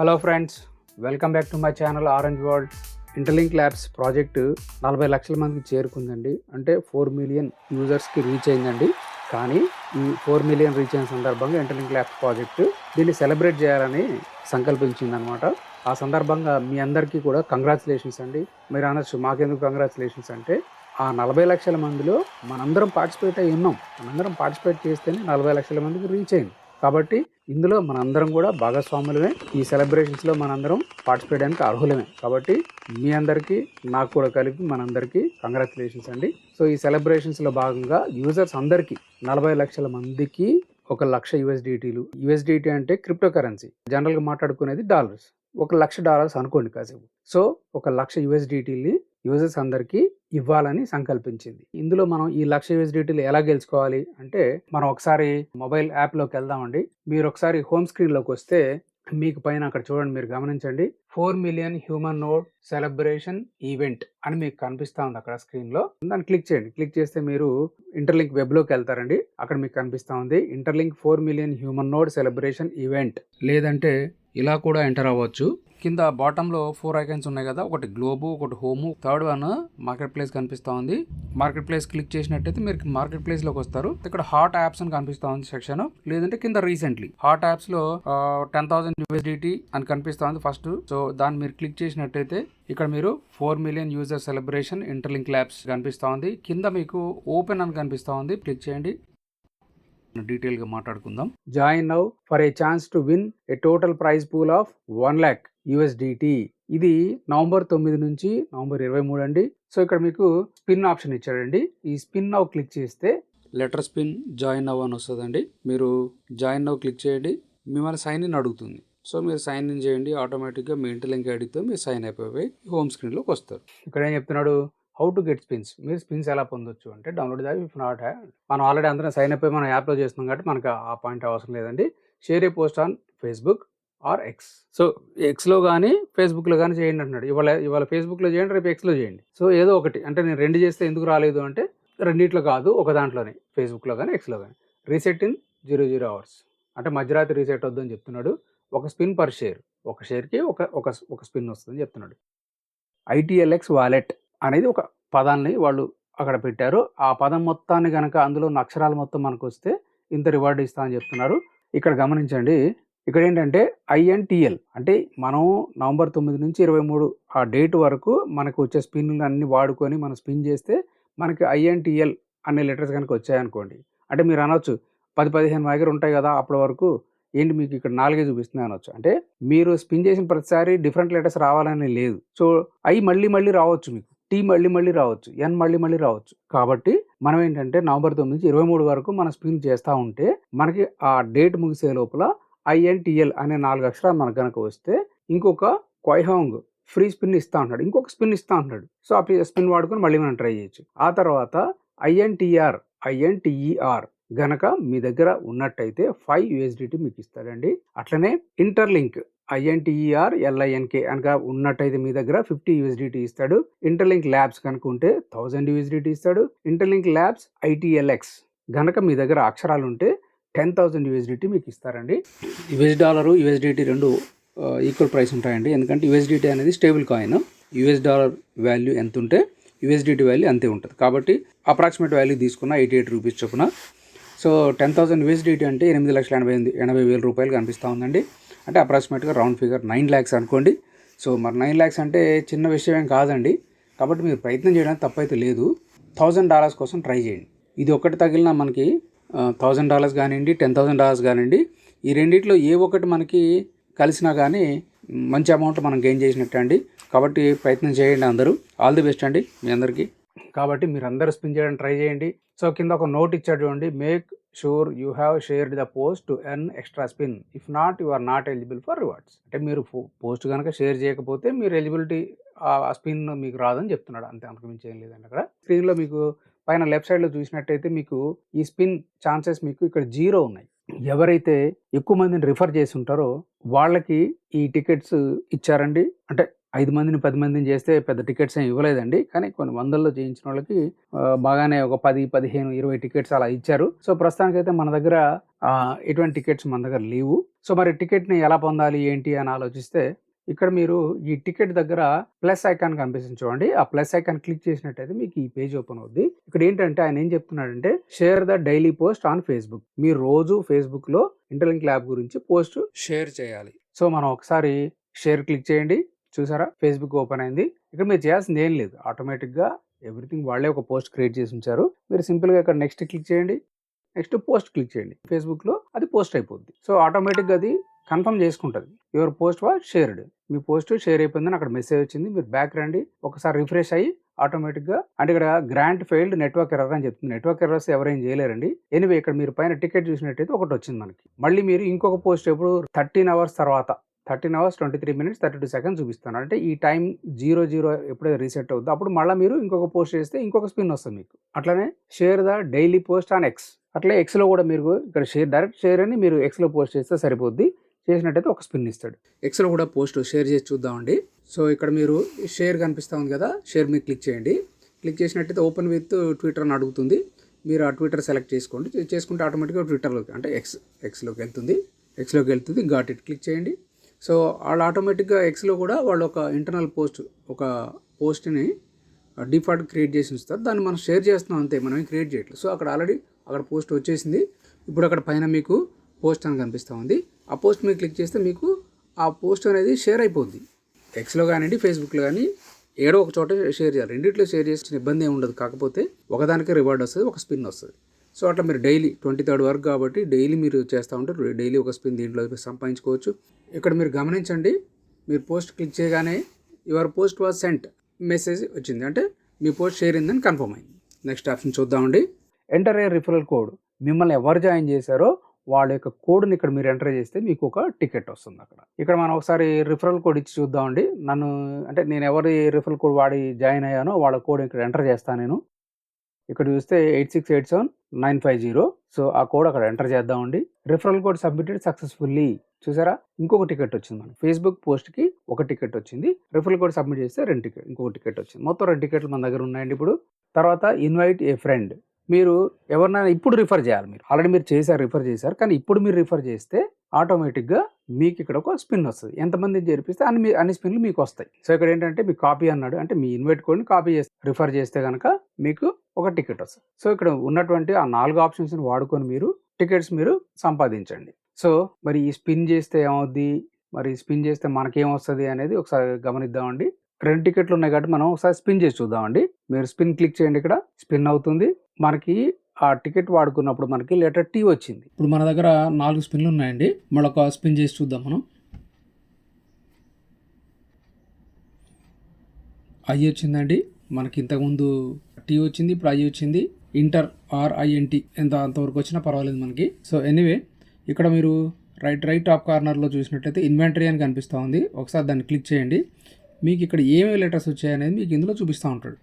Hello friends welcome back to my channel Orange World Interlink Labs project నలభై లక్షల మందికి చేరుకుందండి. అంటే ఫోర్ మిలియన్ యూజర్స్కి రీచ్ అయిందండి. కానీ ఈ ఫోర్ మిలియన్ రీచ్ అయిన సందర్భంగా ఇంటర్లింక్ ల్యాబ్స్ ప్రాజెక్టు దీన్ని సెలబ్రేట్ చేయాలని సంకల్పించిందనమాట. ఆ సందర్భంగా మీ అందరికీ కూడా కంగ్రాచులేషన్స్ అండి. మీరు అనొచ్చు మాకెందుకు కంగ్రాచులేషన్స్ అంటే ఆ నలభై లక్షల మందిలో మనందరం పార్టిసిపేట్ అయి ఉన్నాం. మనందరం పార్టిసిపేట్ చేస్తేనే నలభై లక్షల మందికి రీచ్ అయింది. కాబట్టి ఇందులో మనందరం కూడా భాగస్వాములమే. ఈ సెలబ్రేషన్స్లో మనందరం పార్టిసిపేట్ చేయడానికి అర్హులమే. కాబట్టి మీ అందరికీ నాకు కూడా కలిపి మనందరికీ కంగ్రాచులేషన్స్ అండి. సో ఈ సెలబ్రేషన్స్లో భాగంగా యూజర్స్ అందరికీ నలభై లక్షల మందికి ఒక లక్ష యుఎస్డిటీలు యుఎస్డిటీ అంటే క్రిప్టో కరెన్సీ జనరల్గా మాట్లాడుకునేది డాలర్స్ ఒక లక్ష డాలర్స్ అనుకోండి కాసేపు. సో ఒక లక్ష యుఎస్డిటీని యూజర్స్ అందరికీ ఇవ్వాలని సంకల్పించింది. ఇందులో మనం ఈ లక్ష యూఎస్డిటీలు ఎలా గెలుచుకోవాలి అంటే మనం ఒకసారి మొబైల్ యాప్లోకి వెళ్దామండి. మీరు ఒకసారి హోమ్ స్క్రీన్లోకి వస్తే మీకు పైన అక్కడ చూడండి మీరు గమనించండి. Four million human node celebration event అని మీకు కనిపిస్తా ఉంది అక్కడ స్క్రీన్లో. దాన్ని క్లిక్ చేయండి. క్లిక్ చేస్తే మీరు ఇంటర్లింక్ వెబ్లోకి వెళ్తారండి. అక్కడ మీకు కనిపిస్తా ఉంది. Interlink four million human node celebration event. లేదంటే ఇలా కూడా ఎంటర్ అవ్వచ్చు. కింద బాటంలో ఫోర్ ఐకన్స్ ఉన్నాయి కదా ఒకటి గ్లోబు ఒకటి home third one market place కనిపిస్తూ ఉంది. మార్కెట్ ప్లేస్ క్లిక్ చేసినట్టయితే మీరు మార్కెట్ ప్లేస్లోకి వస్తారు. ఇక్కడ హాట్ యాప్స్ అని కనిపిస్తా ఉంది సెక్షన్ లేదంటే కింద రీసెంట్లీ హాట్ యాప్స్లో టెన్ థౌసండ్ యూఎస్డిటీ అని కనిపిస్తా ఉంది ఫస్ట్ సో దాన్ని మీరు క్లిక్ చేసినట్టయితే ఇక్కడ మీరు four million user celebration Interlink Labs కనిపిస్తూ ఉంది. కింద మీకు ఓపెన్ అని కనిపిస్తా ఉంది. క్లిక్ చేయండి. డీటెయిల్గా మాట్లాడుకుందాం. Join now for a chance to win a total prize pool of one lakh USDT. ఇది నవంబర్ తొమ్మిది నుంచి నవంబర్ ఇరవై మూడు అండి. సో ఇక్కడ మీకు స్పిన్ ఆప్షన్ ఇచ్చాడండి. ఈ స్పిన్ నౌ క్లిక్ చేస్తే లెటర్ స్పిన్ జాయిన్ నవ్ అని వస్తుందండి. మీరు జాయిన్ నవ్ క్లిక్ చేయండి. మిమ్మల్ని సైన్ ఇన్ అడుగుతుంది. సో మీరు సైన్ ఇన్ చేయండి. ఆటోమేటిక్గా మీ ఇంటర్లింక్ ఐడితో మీరు సైన్ అయిపోయి హోమ్ స్క్రీన్లోకి వస్తారు. ఇక్కడ ఏం చెప్తున్నాడు? How to get spins. మీరు స్పిన్స్ ఎలా పొందొచ్చు అంటే డౌన్లోడ్ దాకా ఇఫ్ నాట్ మనం ఆల్రెడీ అందరం సైన్ అప్ మనం యాప్లో చేస్తున్నాం కాబట్టి మనకు ఆ పాయింట్ అవసరం లేదండి. Share a post on Facebook or X so ఎక్స్లో కానీ ఫేస్బుక్లో కానీ చేయండి అంటున్నాడు. ఇవాళ ఇవాళ ఫేస్బుక్లో చేయండి రేపు ఎక్స్లో చేయండి. సో ఏదో ఒకటి. అంటే నేను రెండు చేస్తే ఎందుకు రాలేదు అంటే రెండిట్లో కాదు ఒక దాంట్లోనే. ఫేస్బుక్లో కానీ ఎక్స్లో కానీ reset in zero zero hours. అంటే మధ్యరాత్రి రీసెట్ వద్దని చెప్తున్నాడు. ఒక స్పిన్ పర్ షేర్. ఒక షేర్కి ఒక ఒక స్పిన్ వస్తుందని చెప్తున్నాడు. ITLX wallet. అనేది ఒక పదాన్ని వాళ్ళు అక్కడ పెట్టారు. ఆ పదం మొత్తాన్ని కనుక అందులో ఉన్న అక్షరాలు మొత్తం మనకు వస్తే ఇంత రివార్డ్ ఇస్తా అని చెప్తున్నారు. ఇక్కడ గమనించండి. ఇక్కడ ఏంటంటే ఐఎన్టీఎల్ అంటే మనం నవంబర్ తొమ్మిది నుంచి ఇరవై మూడు ఆ డేట్ వరకు మనకు వచ్చే స్పిన్లు అన్ని వాడుకొని మనం స్పిన్ చేస్తే మనకి ఐఎన్టీఎల్ అనే లెటర్స్ కనుక వచ్చాయనుకోండి. అంటే మీరు అనొచ్చు పది పదిహేను మా దగ్గర ఉంటాయి కదా అప్పటి వరకు ఏంటి మీకు ఇక్కడ నాలుగే చూపిస్తుంది అనొచ్చు. అంటే మీరు స్పిన్ చేసిన ప్రతిసారి డిఫరెంట్ లెటర్స్ రావాలని లేదు. సో అవి మళ్ళీ మళ్ళీ రావచ్చు మీకు. టీ మళ్ళీ మళ్ళీ రావచ్చు ఎన్ మళ్ళీ మళ్ళీ రావచ్చు. కాబట్టి మనం ఏంటంటే నవంబర్ తొమ్మిది నుంచి ఇరవై మూడు వరకు మనం స్పిన్ చేస్తూ ఉంటే మనకి ఆ డేట్ ముగిసే లోపల ఐఎన్టీఎల్ అనే నాలుగు అక్షరాలు మనకు కనుక వస్తే ఇంకొక క్వైహాంగ్ ఫ్రీ స్పిన్ ఇస్తా ఉంటాడు ఇంకొక స్పిన్ ఇస్తా ఉంటాడు సో ఆ స్పిన్ వాడుకొని మళ్ళీ మనం ట్రై చేయొచ్చు. ఆ తర్వాత ఐఎన్టీఆర్ ఐఎన్టీఈఆర్ గనక మీ దగ్గర ఉన్నట్టయితే ఫైవ్ యూఎస్డిటీ మీకు ఇస్తాడండి. అట్లనే ఇంటర్లింక్ ఐఎన్టీఈఆర్ ఎల్ఐఎన్కే కనుక ఉన్నట్టయితే మీ దగ్గర ఫిఫ్టీ యూఎస్డిటీ ఇస్తాడు. ఇంటర్లింక్ ల్యాబ్స్ కనుక ఉంటే థౌజండ్ యూఎస్డిటీ ఇస్తాడు. ఇంటర్లింక్ ల్యాబ్స్ ఐటీఎల్ఎక్స్ గనక మీ దగ్గర అక్షరాలు ఉంటే టెన్ థౌసండ్ యూఎస్డిటీ మీకు ఇస్తారండి. యుఎస్ డాలరు యూఎస్డిటీ రెండు ఈక్వల్ ప్రైస్ ఉంటాయండి. ఎందుకంటే యూఎస్డిటీ అనేది stable coin. US dollar value ఎంత ఉంటే యూఎస్డిటీ వాల్యూ అంతే ఉంటుంది. కాబట్టి అప్రాక్సిమేట్ వాల్యూ తీసుకున్న ఎయిటీ ఎయిట్ రూపీస్ చొప్పున. సో టెన్ థౌసండ్ యూఎస్డిటీ అంటే ఎనిమిది లక్షల ఎనభై ఎనిమిది ఎనభై వేల రూపాయలు కనిపిస్తూ ఉందండి. అంటే అప్రాక్సిమేట్గా రౌండ్ ఫిగర్ నైన్ ల్యాక్స్ అనుకోండి. సో మరి నైన్ ల్యాక్స్ అంటే చిన్న విషయం కాదండి. కాబట్టి మీరు ప్రయత్నం చేయడానికి తప్పైతే లేదు. థౌజండ్ డాలర్స్ కోసం ట్రై చేయండి. ఇది ఒకటి తగిలిన మనకి థౌజండ్ డాలర్స్ కానివ్వండి టెన్ థౌసండ్ డాలర్స్ కానివ్వండి ఈ రెండిట్లో ఏ ఒక్కటి మనకి కలిసినా కానీ మంచి అమౌంట్ మనం గెయిన్ చేసినట్టు అండి. కాబట్టి ప్రయత్నం చేయండి అందరూ. ఆల్ ది బెస్ట్ అండి మీ అందరికీ. కాబట్టి మీరు అందరూ స్పిన్ చేయడానికి ట్రై చేయండి. సో కింద ఒక నోట్ ఇచ్చాడు చూడండి. Make sure you have shared the post to earn extra spin if not you are not eligible for rewards అంటే మీరు పోస్ట్ కనుక షేర్ చేయకపోతే మీరు ఎలిజిబిలిటీ ఆ స్పిన్ మీకు రాదని చెప్తున్నాడు. అంతే అంతకు ఏం లేదండి అక్కడ. స్క్రీన్లో మీకు పైన లెఫ్ట్ సైడ్లో చూసినట్టయితే మీకు ఈ స్పిన్ ఛాన్సెస్ మీకు ఇక్కడ జీరో ఉన్నాయి. ఎవరైతే ఎక్కువ మందిని రిఫర్ చేసి ఉంటారో వాళ్ళకి ఈ టికెట్స్ ఇచ్చారండి. అంటే ఐదు మందిని పది మందిని చేస్తే పెద్ద టికెట్స్ ఏమి ఇవ్వలేదండి. కానీ కొన్ని వందల్లో చేయించిన వాళ్ళకి బాగానే ఒక పది పదిహేను ఇరవై టికెట్స్ అలా ఇచ్చారు. సో ప్రస్తుతానికైతే మన దగ్గర ఎటువంటి టికెట్స్ మన దగ్గర లేవు. సో మరి టికెట్ని ఎలా పొందాలి ఏంటి అని ఆలోచిస్తే ఇక్కడ మీరు ఈ టికెట్ దగ్గర ప్లస్ ఐకాన్ కనిపిస్తుంది చూడండి. ఆ ప్లస్ ఐకాన్ క్లిక్ చేసినట్టయితే మీకు ఈ పేజ్ ఓపెన్ అవుద్ది. ఇక్కడ ఏంటంటే ఆయన ఏం చెప్తున్నాడంటే share the daily post on Facebook మీరు రోజు ఫేస్బుక్లో ఇంటర్లింక్ ల్యాబ్ గురించి పోస్ట్ షేర్ చేయాలి. సో మనం ఒకసారి షేర్ క్లిక్ చేయండి. చూసారా? ఫేస్బుక్ ఓపెన్ అయింది. ఇక్కడ మీరు చేయాల్సింది ఏం లేదు. ఆటోమేటిక్గా ఎవ్రీథింగ్ వాళ్ళే ఒక పోస్ట్ క్రియేట్ చేసి ఉంచారు. మీరు సింపుల్గా ఇక్కడ నెక్స్ట్ క్లిక్ చేయండి. నెక్స్ట్ పోస్ట్ క్లిక్ చేయండి. ఫేస్బుక్లో అది పోస్ట్ అయిపోద్ది. సో ఆటోమేటిక్గా అది కన్ఫర్మ్ చేసుకుంటుంది. యువర్ పోస్ట్ వాజ్ షేర్డ్ మీ పోస్ట్ షేర్ అయిపోయిందని అక్కడ మెసేజ్ వచ్చింది. మీరు బ్యాక్ రండి. ఒకసారి రిఫ్రెష్ అయ్యి ఆటోమేటిక్గా అంటే ఇక్కడ గ్రాంట్ ఫెయిల్డ్ నెట్వర్క్ ఎర్రర్ అని చెప్తుంది. నెట్వర్క్ ఎర్రర్స్ ఎవరేం చేయలేరండి. ఎనివే ఇక్కడ మీరు పైన టికెట్ చూసినట్టయితే ఒకటి వచ్చింది మనకి. మళ్ళీ మీరు ఇంకొక పోస్ట్ ఎప్పుడు థర్టీన్ అవర్స్ తర్వాత thirteen hours twenty three minutes thirty two seconds చూపిస్తాను. అంటే ఈ టైం జీరో జీరో ఎప్పుడైతే రీసెట్ అవుతుందో అప్పుడు మళ్ళీ మీరు ఇంకొక పోస్ట్ చేస్తే ఇంకొక స్పిన్ వస్తుంది మీకు. అట్లనే share the daily post on X అట్లే ఎక్స్లో కూడా మీరు ఇక్కడ షేర్ డైరెక్ట్ షేర్ అని మీరు ఎక్స్లో పోస్ట్ చేస్తే సరిపోద్ది. చేసినట్టయితే ఒక స్పిన్ ఇస్తాడు. ఎక్స్లో కూడా పోస్ట్ షేర్ చేసి చూద్దామండి. సో ఇక్కడ మీరు షేర్ కనిపిస్తూ ఉంది కదా షేర్ మీద క్లిక్ చేయండి. క్లిక్ చేసినట్టయితే ఓపెన్ విత్ ట్విట్టర్ అని అడుగుతుంది. మీరు ఆ ట్విట్టర్ సెలెక్ట్ చేసుకోండి. చేసుకుంటే ఆటోమేటిక్గా ట్విట్టర్లోకి అంటే ఎక్స్ ఎక్స్లోకి వెళ్తుంది. ఎక్స్లోకి వెళ్తుంది ఘాట్ ఇట్. క్లిక్ చేయండి. సో వాళ్ళు ఆటోమేటిక్గా ఎక్స్లో కూడా వాళ్ళు ఒక ఇంటర్నల్ పోస్ట్ ఒక పోస్ట్ని డిఫాల్ట్ క్రియేట్ చేసి ఉంచుతారు. దాన్ని మనం షేర్ చేస్తున్నాం అంతే మనం క్రియేట్ చేయట్లేదు. సో అక్కడ ఆల్రెడీ అక్కడ పోస్ట్ వచ్చేసింది. ఇప్పుడు అక్కడ పైన మీకు పోస్ట్ అని కనిపిస్తూ ఉంది. ఆ పోస్ట్ మీద క్లిక్ చేస్తే మీకు ఆ పోస్ట్ అనేది షేర్ అయిపోద్ది. ఎక్స్లో కానివ్వండి ఫేస్బుక్లో కానీ ఏడో ఒక చోట షేర్ చేయాలి. రెండిట్లో షేర్ చేసిన ఇబ్బంది ఏమి ఉండదు. కాకపోతే ఒకదానికి రివార్డ్ వస్తుంది ఒక స్పిన్ వస్తుంది. సో అట్లా మీరు డైలీ ట్వంటీ థర్డ్ వరకు కాబట్టి డైలీ మీరు చేస్తూ ఉంటే డైలీ ఒక స్పిన్ దీంట్లో సంపాదించుకోవచ్చు. ఇక్కడ మీరు గమనించండి మీరు పోస్ట్ క్లిక్ చేయగానే your post was sent message వచ్చింది. అంటే మీ పోస్ట్ షేర్ అయిందని కన్ఫర్మ్ అయింది. నెక్స్ట్ ఆప్షన్ చూద్దామండి. ఎంటర్ ఏ రిఫరల్ కోడ్ మిమ్మల్ని ఎవరు జాయిన్ చేశారో వాళ్ళ యొక్క కోడ్ని ఇక్కడ మీరు ఎంటర్ చేస్తే మీకు ఒక టికెట్ వస్తుంది అక్కడ. ఇక్కడ మనం ఒకసారి రిఫరల్ కోడ్ ఇచ్చి చూద్దామండి. నన్ను అంటే నేను ఎవరి రిఫరల్ కోడ్ వాడి జాయిన్ అయ్యానో వాళ్ళ కోడ్ ఇక్కడ ఎంటర్ చేస్తాను నేను. ఇక్కడ చూస్తే eight six eight seven nine five zero. So ఆ కోడ్ అక్కడ ఎంటర్ చేద్దామండి. Referral code submitted successfully. చూసారా? ఇంకొక టికెట్ వచ్చింది మనకి. ఫేస్బుక్ పోస్ట్కి ఒక టికెట్ వచ్చింది. రిఫరల్ కోడ్ సబ్మిట్ చేస్తే రెండు టికెట్ ఇంకొక టికెట్ వచ్చింది. మొత్తం రెండు టికెట్లు మన దగ్గర ఉన్నాయండి ఇప్పుడు. తర్వాత ఇన్వైట్ ఏ ఫ్రెండ్. మీరు ఎవరినైనా ఇప్పుడు రిఫర్ చేయాలి మీరు. ఆల్రెడీ మీరు చేశారు రిఫర్ చేశారు కానీ ఇప్పుడు మీరు రిఫర్ చేస్తే ఆటోమేటిక్గా మీకు ఇక్కడ ఒక స్పిన్ వస్తుంది. ఎంతమంది చేర్పిస్తే అన్ని మీ- అన్ని స్పిన్లు మీకు వస్తాయి. సో ఇక్కడ ఏంటంటే మీ కాపీ అన్నాడు అంటే మీ ఇన్వైట్ కోడ్ని కాపీ చేస్తే రిఫర్ చేస్తే కనుక మీకు ఒక టికెట్ వస్తుంది. సో ఇక్కడ ఉన్నటువంటి ఆ నాలుగు ఆప్షన్స్ని వాడుకొని మీరు టికెట్స్ మీరు సంపాదించండి. సో మరి ఈ స్పిన్ చేస్తే ఏమవుద్ది? మరి స్పిన్ చేస్తే మనకేం వస్తుంది అనేది ఒకసారి గమనిద్దామండి. రెండు టికెట్లు ఉన్నాయి కాబట్టి మనం ఒకసారి స్పిన్ చేసి చూద్దామండి. మీరు స్పిన్ క్లిక్ చేయండి ఇక్కడ. స్పిన్ అవుతుంది. మనకి ఆ టికెట్ వాడుకున్నప్పుడు మనకి లెటర్ టీ వచ్చింది. ఇప్పుడు మన దగ్గర నాలుగు స్పిన్లు ఉన్నాయండి. మళ్ళీ ఒక స్పిన్ చేసి చూద్దాం మనం. ఐ వచ్చిందండి. మనకి ఇంతకుముందు టీ వచ్చింది ఇప్పుడు ఐ వచ్చింది. ఇంటర్ ఆర్ ఐఎన్టీ ఎంత అంతవరకు వచ్చినా పర్వాలేదు మనకి. సో ఎనీవే ఇక్కడ మీరు రైట్ రైట్ టాప్ కార్నర్లో చూసినట్లయితే ఇన్వెంటరీ అని కనిపిస్తూ ఉంది. ఒకసారి దాన్ని క్లిక్ చేయండి. మీకు ఇక్కడ ఏమేమి లెటర్స్ వచ్చాయనేది మీకు ఇందులో చూపిస్తూ ఉంటాడు.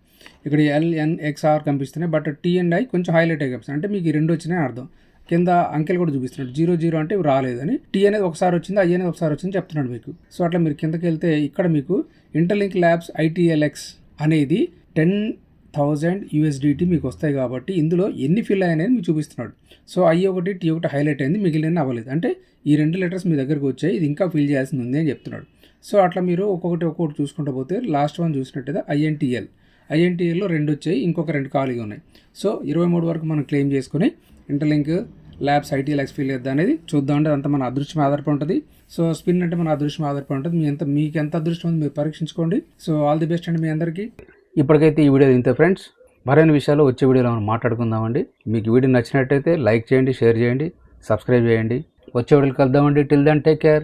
ఇక్కడ ఎల్ఎన్ఎక్స్ఆర్ కనిపిస్తున్నాయి. బట్ టీ అండ్ ఐ కొంచెం హైలైట్ అయి కనిపిస్తుంది అంటే మీకు ఈ రెండు వచ్చినాయి అర్థం. కింద అంకెలు కూడా చూపిస్తున్నాడు. జీరో జీరో అంటే ఇవి రాలేదని. టీ అనేది ఒకసారి వచ్చింది ఐ అనేది ఒకసారి వచ్చింది చెప్తున్నాడు మీకు. సో అట్లా మీరు కిందకి వెళ్తే ఇక్కడ మీకు ఇంటర్లింక్ ల్యాబ్స్ ఐటీఎల్ఎక్స్ అనేది టెన్ థౌజండ్ యూఎస్డిటీ మీకు వస్తాయి కాబట్టి ఇందులో ఎన్ని ఫిల్ అయ్యాయని మీకు చూపిస్తున్నాడు. సో ఐ ఒకటి టీ ఒకటి హైలైట్ అయింది మిగిలిన అవ్వలేదు. అంటే ఈ రెండు లెటర్స్ మీ దగ్గరకు వచ్చాయి ఇది ఇంకా ఫిల్ చేయాల్సింది ఉంది అని చెప్తున్నాడు. సో అట్లా మీరు ఒక్కొక్కటి ఒక్కొక్కటి చూసుకుంటూ పోతే లాస్ట్ వన్ చూసినట్టయితే ఐఎన్టీఎల్ ఐఎన్టీఏలో రెండు వచ్చాయి ఇంకొక రెండు ఖాళీగా ఉన్నాయి. సో ఇరవై మూడు వరకు మనం క్లెయిమ్ చేసుకుని ఇంటర్లింక్ ల్యాబ్స్ ఐటీఎల్ ఎక్స్ఫీల్ చేద్దాం అనేది చూద్దాం అంటే అంత మన అదృష్టం ఆధారపడి ఉంటుంది. సో స్పిన్ అంటే మన అదృష్టం ఆధారపడి ఉంటుంది. మీ ఎంత మీకు ఎంత అదృష్టం ఉంది మీరు పరీక్షించుకోండి. సో ఆల్ ది బెస్ట్ అండి మీ అందరికీ. ఇప్పటికైతే ఈ వీడియో ఇంతే ఫ్రెండ్స్. మరిన్ని విషయాలు వచ్చే వీడియోలో మనం మాట్లాడుకుందామండి. మీకు వీడియో నచ్చినట్టయితే లైక్ చేయండి షేర్ చేయండి సబ్స్క్రైబ్ చేయండి. వచ్చే వీడియోకి కలుద్దామండి. Till then take care